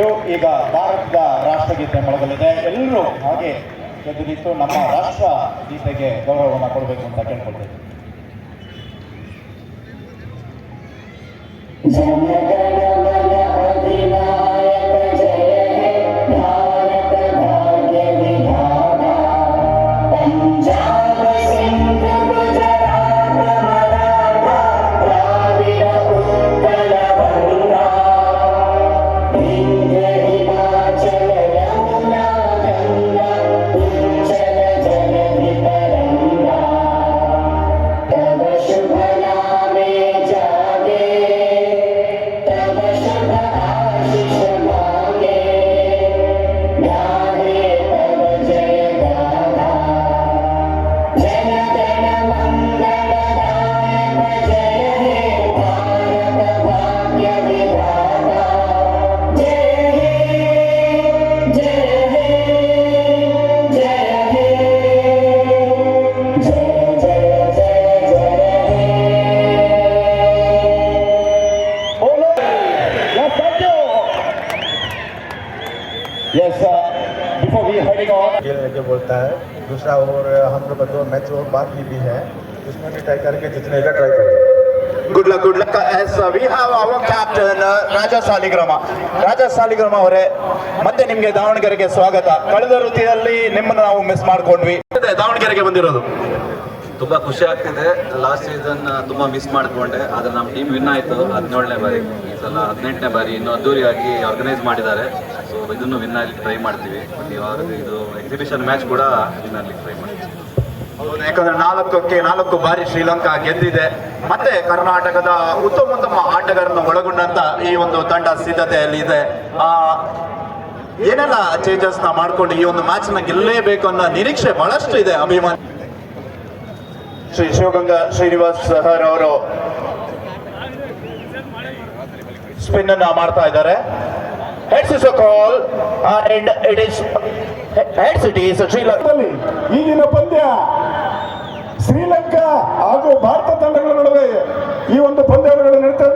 You ಈಗ ಭಾರತದ ರಾಷ್ಟ್ರಗೀತೆ ಮೊಳಗಲಿದೆ. ಎಲ್ಲರೂ ಹಾಗೆ ಎದ್ದು ನಿಂತು ನಮ್ಮ ರಾಷ್ಟ್ರ ಗೀತೆಗೆ ಗೌರವವನ್ನು ಕೊಡಬೇಕು ಅಂತ ಕೇಳ್ಕೊಳ್ತೇವೆ. yes uh, before we heading on खेल लेके बोलता है दूसरा ओवर हम लोग का दो मैच और बाकी भी है उसमें भी ट्राई करके जितने का ट्राई करेंगे good luck good luck yes we have our captain Raja Saligrama Raja Saligrama ಅವರೇ ಮತ್ತೆ ನಿಮ್ಗೆ ದಾವಣಗೆರೆಗೆ ಸ್ವಾಗತ ಕಳೆದ ಋತುವಿನಲ್ಲಿ ನಿಮ್ಮನ್ನು ನಾವು ಮಿಸ್ ಮಾಡ್ಕೊಂಡ್ವಿ ದಾವಣಗೆರೆಗೆ ಬಂದಿರೋದು ತುಂಬಾ ಖುಷಿ ಆಗ್ತಿದೆ ಲಾಸ್ಟ್ ಸೀಸನ್ ತುಂಬಾ ಮಿಸ್ ಮಾಡ್ಕೊಂಡೆ ಆದ್ರೆ ನಮ್ಮ ಟೀಮ್ ವಿನ್ ಆಯ್ತು ಹದಿನೇಳನೇ ಬಾರಿ ಈ ಸಲ ಹದಿನೆಂಟನೇ ಬಾರಿ ಇನ್ನೂ ಅದ್ದೂರಿಯಾಗಿ ಆರ್ಗನೈಸ್ ಮಾಡಿದ್ದಾರೆ ಸೊ ಇದನ್ನು ವಿನ್ ಆಗ್ಲಿಕ್ಕೆ ಟ್ರೈ ಮಾಡ್ತೀವಿ. ಇವಾಗ ಇದು ಎಕ್ಸಿಬಿಷನ್ ಮ್ಯಾಚ್ ಕೂಡ ವಿನ್ ಆಗ್ಲಿಕ್ಕೆ ಟ್ರೈ ಮಾಡ್ತೀವಿ. ಹೌದು, ಯಾಕಂದ್ರೆ ನಾಲ್ಕಕ್ಕೆ ನಾಲ್ಕು ಬಾರಿ ಶ್ರೀಲಂಕಾ ಗೆದ್ದಿದೆ. ಮತ್ತೆ ಕರ್ನಾಟಕದ ಉತ್ತಮ ಉತ್ತಮ ಆಟಗಾರರನ್ನು ಒಳಗೊಂಡಂತ ಈ ಒಂದು ತಂಡ ಸಿದ್ಧತೆಯಲ್ಲಿ ಇದೆ. ಆ, ಏನೆಲ್ಲ ಚೇಂಜಸ್ನ ಮಾಡ್ಕೊಂಡು ಈ ಒಂದು ಮ್ಯಾಚ್ನ ಗೆಲ್ಲೇಬೇಕು ಅನ್ನೋ ನಿರೀಕ್ಷೆ ಬಹಳಷ್ಟು ಇದೆ ಅಭಿಮಾನಿ. ಶ್ರೀ ಶಿವಗಂಗಾ ಶ್ರೀನಿವಾಸ್ ಸಹರ್ ಅವರು ಸ್ಪಿನ್ ಅನ್ನ ಮಾಡ್ತಾ ಇದ್ದಾರೆ. Heads is call and it is heads it is Sri Lanka ದಲ್ಲಿ ಈಗಿನ ಪಂದ್ಯ ಶ್ರೀಲಂಕಾ ಹಾಗೂ ಭಾರತ ತಂಡಗಳ ನಡುವೆ ಈ ಒಂದು ಪಂದ್ಯಗಳು ನಡೀತಾ